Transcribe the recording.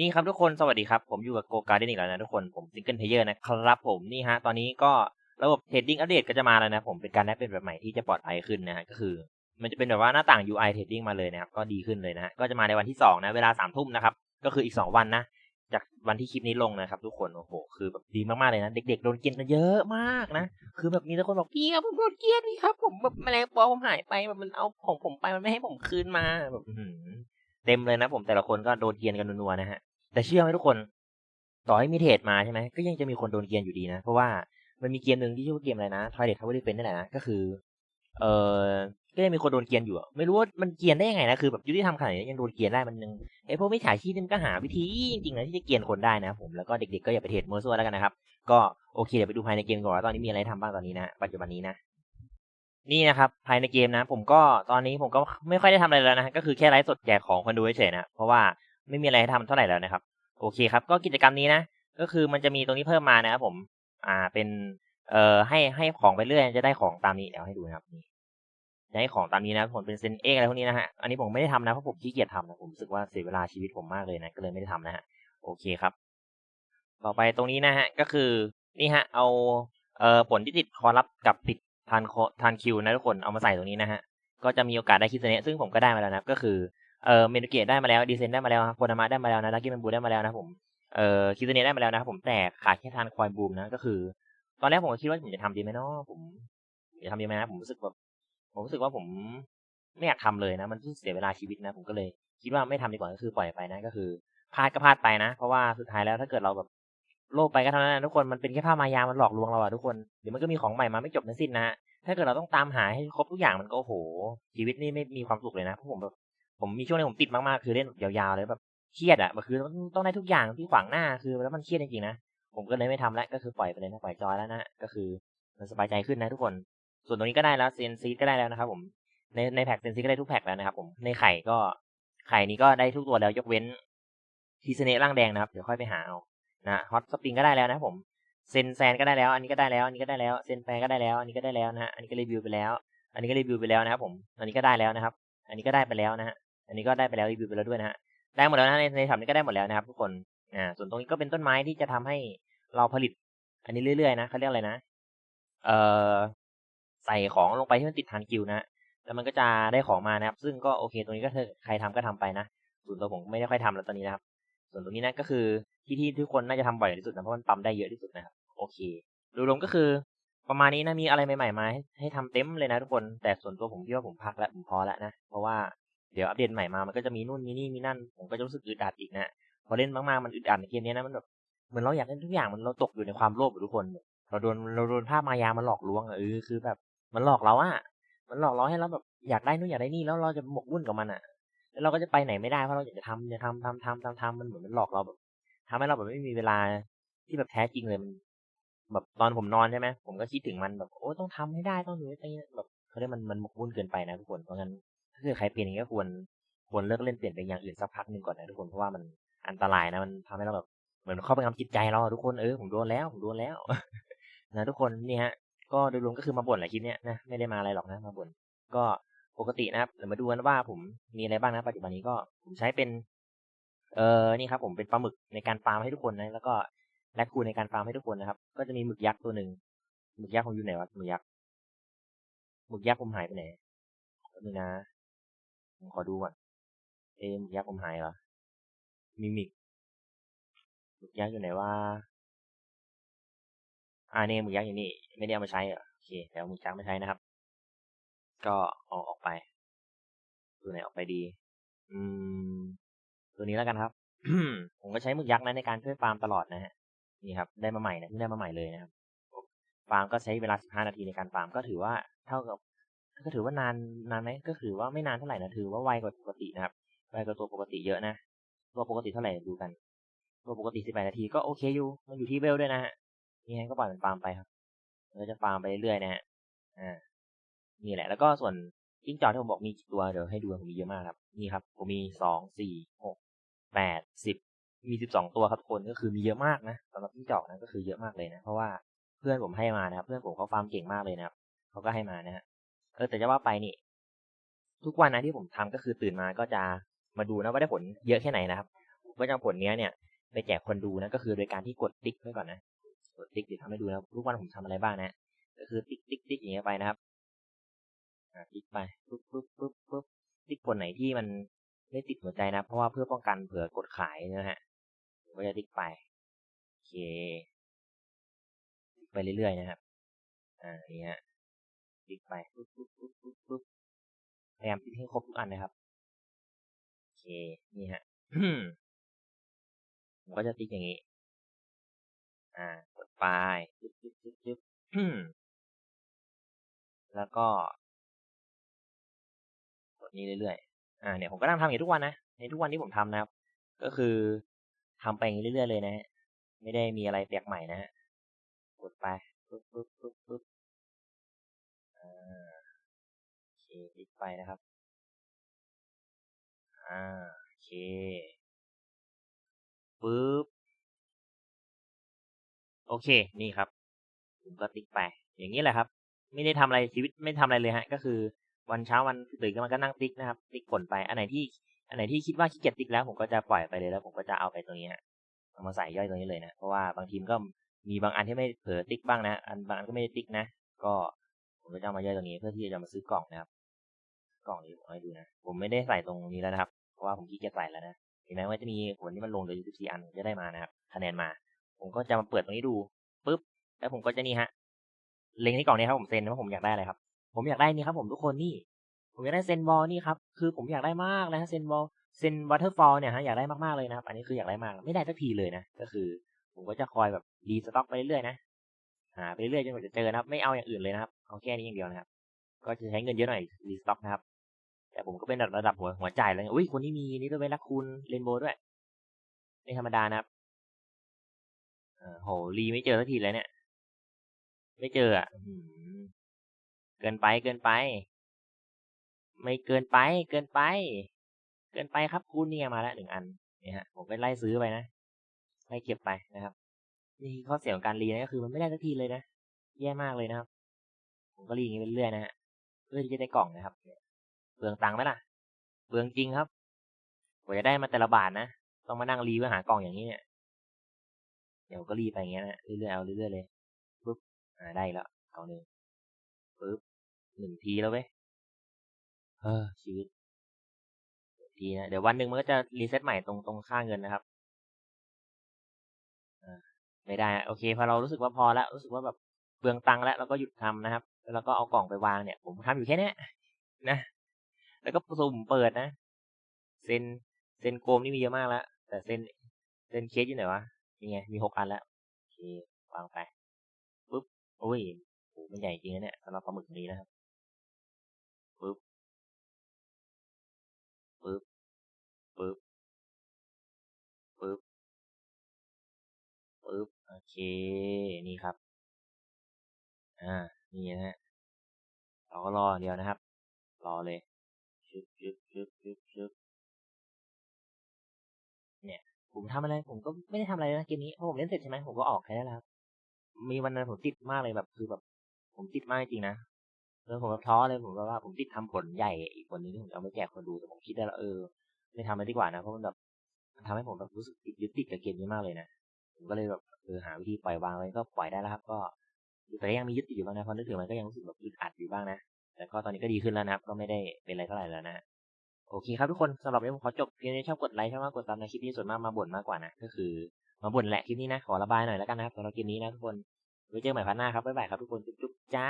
นี่ครับทุกคนสวัสดีครับ ผมอยู่กับโกการ์เดนอีกแล้วนะทุกคนผมซิงเกิลเพเยอร์นะครับผมนี่ฮะตอนนี้ก็ระบบเทรดดิ้งอัปเดตก็จะมาแล้วนะผมเป็นการได้เป็นแบบใหม่ที่จะปลอดภัยขึ้นนะฮะก็คือ มันจะเป็นแบบว่าหน้าต่าง UI Trading มาเลยนะครับก็ดีขึ้นเลยนะฮะก็จะมาในวันที่2นะเวลา3ามทุ่มนะครับก็คืออีก 2 วันนะจากวันที่คลิปนี้ลงนะครับทุกคนโอ้โหคือแบบดีมากๆเลยนะเด็กๆโดนเกลียนกันเยอะมากนะ คือแบบมีแต่คนบอกพี่ครับผมโดนเกลียนพี่ครับ ผมแบบแมลงปอผมหายไปแบบมันเอาของผมไปมันไม่ให้ผมคืนมาแบบเต็มเลยนะผมแต่ละคนก็โดนเกลียนกันนัวๆนะฮะ แต่เชื่อไหมทุกคน ต่อให้มีเทรดมาใช่ไหมก็ยังจะมีคนโดนเกียนอยู่ดีนะ เพราะว่ามันมีเกมหนึ่งที่ชื่อว่าเกมอะไรนะ Twilight Tower Defense นั่นแหละนะก็คือ เออก็ยังมีคนโดนเกียนอยู่ไม่รู้ว่ามันเกียนได้ยังไงนะคือแบบยุติธรรมขนาดนี้ยังโดนเกียนได้มันยังไอพวกไมิจฉาชีพมันก็หาวิธีจริงๆนะที่จะเกียนคนได้นะผมแล้วก็เด็กๆก็อย่าไปเทรดมัวซั่วแล้วกันนะครับก็โอเคเดี๋ยวไปดูภายในเกมก่อนว่าตอนนี้มีอะไรทำบ้างตอนนี้นะปัจจุบันนี้นะนี่นะครับภายในเกมนะ ผมก็ตอนนี้ผมก็ไม่ค่อยได้ทำอะไรแล้วนะก็คือแค่ไลฟ์สดแจกของคนดูเฉยๆนะเพราะว่าไม่มีอะไรให้ทำเท่าไหร่แล้วนะครับ โอเคครับ ก็กิจกรรมนี้นะ ก็คือมันจะมีตรงนี้เพิ่มมานะครับผม อ่า เป็น เอ่อ ให้ให้ของไปเรื่อยจะได้ของตามนี้ เดี๋ยวให้ดูนะครับนี่จะให้ของตามนี้นะผมเป็นเซนเอกอะไรพวกนี้นะฮะ อันนี้ผมไม่ได้ทำนะเพราะผมขี้เกียจทำนะ ผมรู้สึกว่าเสียเวลาชีวิตผมมากเลยนะ ก็เลยไม่ได้ทำนะฮะ โอเคครับ ต่อไปตรงนี้นะฮะ ก็คือ นี่ฮะ เอา เอ่อ ผลที่ติดคอรับกับติดทานทานคิวนะทุกคน เอามาใส่ตรงนี้นะฮะ ก็จะมีโอกาสได้คิดเนซึ่งผมก็ได้มาแล้วนะ ก็คือ เออเมนูเกตได้มาแล้วดีเซนได้มาแล้วโคนามาได้มาแล้วนะลักกี้แมนบูได้มาแล้วนะผมเอ่อคิดเนได้มาแล้วนะครับผมแต่ขาดแค่ทานควายบูมนะก็คือ ตอนแรกผมก็คิดว่าผมจะทำดีไหมเนาะผมจะทำดีไหมนะผมรู้สึกแบบผมรู้สึกว่าผมไม่อยากทำเลยนะ มันเสียเวลาชีวิตนะ ผมก็เลย คิดว่าไม่ทำดีกว่าก็คือปล่อยไปนะก็คือพลาดก็พลาดไปนะ เพราะว่าสุดท้ายแล้วถ้าเกิดเราแบบโลภไปก็เท่านั้นนะทุกคนมันเป็นแค่ภาพมายามันหลอกลวงเราอะทุกคนเดี๋ยวมันก็มีของใหม่มาไม่จบทั้งสิ้นนะถ้าเกิดเราต้องตามหาให้ครบทุกอย่างมันก็โหชีวิตนี่ไม่มีความสุขเลยนะเพราะผมแบบ ผมมีช่วงนึงผมติดมากๆ คือเล่นแบบยาวๆเลยแบบเครียดอะคือต้องได้ทุกอย่างที่ขวางหน้าคือแล้วมันเครียดจริงๆนะผมก็เลยไม่ทำแล้วก็คือปล่อยไปเลยนะปล่อยจอยแล้วนะก็คือมันสบายใจขึ้นนะทุกคน ส่วนตรงนี้ก็ได้แล้วเซนซีก็ได้แล้วนะครับ ผมในในแพ็กเซนซีก็ได้ทุกแพ็กแล้วนะครับ ผมในไข่ก็ไข่นี้ก็ได้ทุกตัวแล้วยกเว้นทีเซเนร่างแดงนะครับเดี๋ยวค่อยไปหาเอานะฮอตสปริงก็ได้แล้วนะครับผมเซนแซนก็ได้แล้ว อันนี้ก็ได้แล้วอันนี้ก็ได้แล้วเซนแฟก็ได้แล้ว อันนี้ก็ได้แล้วนะฮะอันนี้ก็รีวิวไปแล้ว อันนี้ก็รีวิวไปแล้วนะครับผม อันนี้ก็ได้แล้วนะครับ อันนี้ก็ได้ไปแล้วนะฮะ อันนี้ก็ได้ไปแล้วรีวิวไปแล้วด้วยนะฮะได้หมดแล้วนะในในแถบนี้ก็ได้หมดแล้วนะครับ ทุกคนอ่าส่วนตรงนี้ก็เป็นต้นไม้ที่จะทำให้เราผลิต อันนี้เรื่อยๆนะเขาเรียกอะไรนะเอ่อใส่ของลงไปที่มันติดฐานกิวนะแล้วมันก็จะได้ของมานะครับ ซึ่งก็โอเค ตรงนี้ก็ใครทำก็ทำไปนะส่วนตัวผมไม่ได้ค่อยทำแล้วตอนนี้นะครับ ส่วนตรงนี้นะก็คือที่ที่ทุกคนน่าจะทำบ่อยที่สุดนะเพราะมันปั๊มได้เยอะที่สุดนะครับโอเคโดยรวมก็คือประมาณนี้นะมีอะไรใหม่ๆมาให้ให้ทำเต็มเลยนะทุกคนแต่ส่วนตัวผมคิดว่าผมพักแล้วผมพอแล้วนะเพราะว่า เดี๋ยวอัปเดตใหม่มามันก็จะมีนู่นมีนี่มีนั่น ผมก็จะรู้สึกอึดอัดอีกนะพอเล่นมากๆมันอึดอัดในเกมนี้นะมันแบบเหมือนเราอยากเล่นทุกอย่างมันเราตกอยู่ในความโลภทุกคน เราโดนเราโดนภาพมายามันหลอกลวงเออคือแบบ มันหลอกเราอะมันหลอกเราให้เราแบบอยากได้นู่นอยากได้นี่แล้วเราจะหมกมุ่นกับมันอะแล้วเราก็จะไปไหนไม่ได้เพราะเราอยากจะทำอยากทำทำทำทำทำมันเหมือนมันหลอกเราแบบทำให้เราแบบไม่มีเวลาที่แบบแท้จริงเลยมัน แบบตอนผมนอนใช่ไหมผมก็คิดถึงมันแบบโอ้ต้องทำให้ได้ต้องอยู่อะไรเงี้แบบเขาเรียกมันมันหมกมุ่นเกินไปนะทุกคนเพราะงั้น ถ้าเกิดใครเป็นอย่างนี้ก็ควรควรเลิกเล่นเปลี่ยนไปอย่างอื่นสักพักหนึ่งก่อนนะทุกคนเพราะว่ามันอันตรายนะมันทำให้เราแบบเหมือนเข้าไปทำจิตใจเราทุกคนเออผมโดนแล้วผมโดนแล้วนะทุกคนนี่ฮะก็โดยรวมก็คือมาบ่นแหละคลิปเนี้ยนะไม่ได้มาอะไรหรอกนะมาบ่นก็ปกตินะครับเดี๋ยวมาดูกันว่าผมมีอะไรบ้างนะปัจจุบันนี้ก็ผมใช้เป็น เออนี่ครับ ผมเป็นปลาหมึกในการฟาร์มให้ทุกคนนะแล้วก็แลคคูในการฟาร์มให้ทุกคนนะครับ ก็จะมีหมึกยักษ์ตัวหนึ่งหมึกยักษ์ผมอยู่ไหนวะหมึกยักษ์หมึกยักษ์ผมหายไปไหนนี่นะ ผมขอดูก่อนเอ็มมึกยักษ์ผมหายเหรอ มิมิกหมึกยักษ์อยู่ไหนว่า อ่าเนี่ยหมึกยักษ์อยู่นี่ ไม่ได้เอามาใช้เหรอโอเคแต่เอาหมึกยักษ์มาใช้นะครับ ก็เอาออกไป ตัวไหนออกไปดี อืม ตัวนี้แล้วกันครับ ผมก็ใช้หมึกยักษ์นะในการช่วยฟาร์มตลอดนะฮะ นี่ครับ ได้มาใหม่นะที่ได้มาใหม่เลยนะครับ ฟาร์มก็ใช้เวลา 15 นาทีในการฟาร์มก็ถือว่าเท่ากับ ก็ถือว่านานนานไหมก็ถือว่าไม่นานเท่าไหร่นะถือว่าไวกว่าปกตินะครับไวกว่าตัวปกติเยอะนะตัวปกติเท่าไหร่ดูกัน ตัวปกติ18นาทีก็โอเคอยู่ มันอยู่ที่เวลด้วยนะฮะนี่ไงก็ปล่อยมันฟาร์มไปครับเราจะฟาร์มไปเรื่อยๆนะฮะอ่านี่แหละ แล้วก็ส่วนจิ้งจอกที่ผมบอกมีกี่ตัวเดี๋ยวให้ดูผมมีเยอะมากครับนี่ครับผมมีสองสี่หกแปดสิบมีสิบสองตัวครับทุกคนก็คือมีเยอะมากนะสำหรับจิ้งจอกนะก็คือเยอะมากเลยนะ เพราะว่าเพื่อนผมให้มานะครับ เพื่อนผมเขาฟาร์มเก่งมากเลยนะครับเขาก็ให้มานะฮะ เออแต่จะว่าไปนี่ ทุกวันนะที่ผมทำก็คือตื่นมาก็จะมาดูนะว่าได้ผลเยอะแค่ไหนนะครับก็จะเอาผลเนี้ยเนี่ย ไปแจกคนดูนะก็คือโดยการที่กดติ๊กไว้ก่อนนะกดติ๊กเดี๋ยวทำให้ดูนะทุกวันผมทำอะไรบ้างนะก็คือติ๊กติ๊กติ๊กอย่างเงี้ยไปนะครับติ๊กไปปุ๊บปุ๊บปุ๊บปุ๊บติ๊กผลไหนที่มันไม่ติดหัวใจนะ เพราะว่าเพื่อป้องกันเผื่อกดขายนะฮะผมก็จะติ๊กไปโอเคติ๊กไปเรื่อยๆนะครับอ่านี่ฮะ ติ๊กไปปุ๊บปุ๊บปุ๊บปุ๊บปุ๊บพยายามติ๊กให้ครบทุกอันนะครับ โอเค นี่ฮะผมก็จะติ๊กอย่างนี้ อ่ากดไปจึ๊บจึ๊บจึ๊บจึ๊บแล้วก็กดนี้เรื่อยๆ อ่า เนี่ยผมก็นั่งทำอย่างนี้ทุกวันนะ ในทุกวันที่ผมทำนะครับ ก็คือทำไปอย่างนี้เรื่อยๆเลยนะ ไม่ได้มีอะไรแปลกใหม่นะฮะกดไปปึ๊บปึ๊บปึ๊บปึ๊บอ่าโอเคลิกไปนะครับ อ่าโอเคปึ๊บโอเค นี่ครับ ผมก็ติ๊กไป อย่างนี้แหละครับ ไม่ได้ทำอะไรชีวิตไม่ทำอะไรเลยฮะ ก็คือวันเช้าวันตื่นขึ้นมาก็นั่งติ๊กนะครับ ติ๊กผลไป อันไหนที่ อันไหนที่คิดว่าขี้เกียจติ๊กแล้ว ผมก็จะปล่อยไปเลยแล้ว ผมก็จะเอาไปตรงนี้ฮะเอามาใส่ย่อยตรงนี้เลยนะ เพราะว่าบางทีมก็มีบางอันที่ไม่เผลอติ๊กบ้างนะ อันบางอันก็ไม่ได้ติ๊กนะ ก็ผมก็จะเอามาย่อยตรงนี้เพื่อที่จะมาซื้อกล่องนะครับ กล่องนี้ผมให้ดูนะ ผมไม่ได้ใส่ตรงนี้แล้วนะครับ เพราะว่าผมขี้เกียจใส่แล้วนะ เห็นไหมว่าจะมีผลที่มันลงเลย14อันจะได้มานะครับ คะแนนมา ผมก็จะมาเปิดตรงนี้ดูปุ๊บ แล้วผมก็จะนี่ฮะ เล็งที่กล่องนี้ครับผมเซ็นว่าผมอยากได้อะไรครับ ผมอยากได้นี่ครับ ผมทุกคนนี่ ผมอยากได้เซนบอลนี่ครับ คือผมอยากได้มากเลยฮะเซนบอลเซนวัตเตอร์ฟอลเนี่ยฮะอยากได้มากๆเลยนะครับ อันนี้คืออยากได้มาก ไม่ได้สักทีเลยนะ ก็คือ ผมก็จะคอยแบบรีสต็อกไปเรื่อยๆนะ หาไปเรื่อยๆจนกว่าจะเจอนะครับ ไม่เอาอย่างอื่นเลยนะครับ เอาแค่นี้อย่างเดียวนะครับ ก็จะใช้เงินเยอะหน่อยรีสต็อกนะครับ แต่ผมก็เป็นระดับหัวหัวใจายเลยอุ้ยคนนี้มีนี่ด้วยเวลาคูณเรนโบว์ด้วยไม่ธรรมดานะครับเออโหรีไม่เจอสักทีเลยเนี่ย ไม่เจออะเกินไปเกินไป ไม่เกินไป เกินไป เกินไปครับคุณเนี่ยมาแล้วหนึ่งอันเนี่ยฮะผมไปไล่ซื้อไปนะไล่เก็บไปนะครับ นี่ข้อเสียของการรีนะก็คือมันไม่ได้สักทีเลยนะแย่มากเลยนะครับ ผมก็รีอย่างนี้ไปเรื่อยนะฮะเพื่อที่จะได้กล่องนะครับ เปลืองตังค์ไหมล่ะ เปลืองจริงครับกว่าจะได้มาแต่ละบาทนะ ต้องมานั่งรีเพื่อหากล่องอย่างนี้เนี่ย เดี๋ยวก็รีไปอย่างเงี้ยนะเรื่อยๆเอาเรื่อยๆเลยปุ๊บอ่าได้แล้วกล่องหนึ่งปุ๊บหนึ่งทีแล้วเว้ยเออชีวิตทีนะเดี๋ยววันหนึ่งมันก็จะรีเซ็ตใหม่ตรงตรงค่าเงินนะครับไม่ได้โอเคพอเรารู้สึกว่าพอแล้วรู้สึกว่าแบบเปลืองตังค์แล้วเราก็หยุดทำนะครับ แล้วก็เอากล่องไปวางเนี่ย ผมทำอยู่แค่นี้นะ แล้วก็สุ่มเปิดนะ เซนเซนโกมนี่มีเยอะมากแล้ว แต่เซนเซนเคสอยู่ไหนวะนี่ไง มีหกอันแล้วโอเควางไปปุ๊บโอ้ยโหมันใหญ่จริงนะเนี่ยสำหรับปลาหมึกนี้นะครับปุ๊บปุ๊บปุ๊บปุ๊บปุ๊บโอเค นี่ครับ อ่า นี่นะฮะ เราก็รอเดียวนะครับ รอเลยึบชึบชึบชึบชึบเนี่ย ผมทำอะไร ผมก็ไม่ได้ทำอะไรนะเกมนี้พอผมเล่นเสร็จใช่ไหมผมก็ออกแค่นั้นและครับมีวันนั้นผมติดมากเลยแบบคือแบบ ผมติดมากจริงนะแล้วผมแบบท้อเลยผมแบบว่าผมติดทำผลใหญ่อีกคนนึงที่ผมจะเอาไปแจกคนดูแต่ผมคิดได้แล้วเออ ไม่ทำเลยดีกว่านะเพราะมันแบบมันทำให้ผมแบบรู้สึกติดยึดติดกับเกมนี้มากเลยนะผมก็เลยแบบเออหาวิธีปล่อยวางไว้ก็ปล่อยได้แล้วครับ ก็แต่ยังมียึดติดอยู่บ้างนะพราะนึกถึงมันก็ยังรู้สึกแบบอึดอัดอยู่บ้างนะ แต่ก็ตอนนี้ก็ดีขึ้นแล้วนะครับ ก็ไม่ได้เป็นอะไรเท่าไหร่แล้วนะโอเคครับทุกคนสำหรับวันนี้ขอจบเพียงนี้ชอบกดไลค์ชอบมากกดตามในคลิปนี้ส่วนมากมาบ่นมากกว่านะก็คือมาบ่นแหละคลิปนี้นะขอระบายหน่อยแล้วกันนะครับสำหรับคลิปนี้นะทุกคนไว้เจอกันใหม่พันหน้าครับบ๊ายบายครับทุกคนจุ๊บจ้า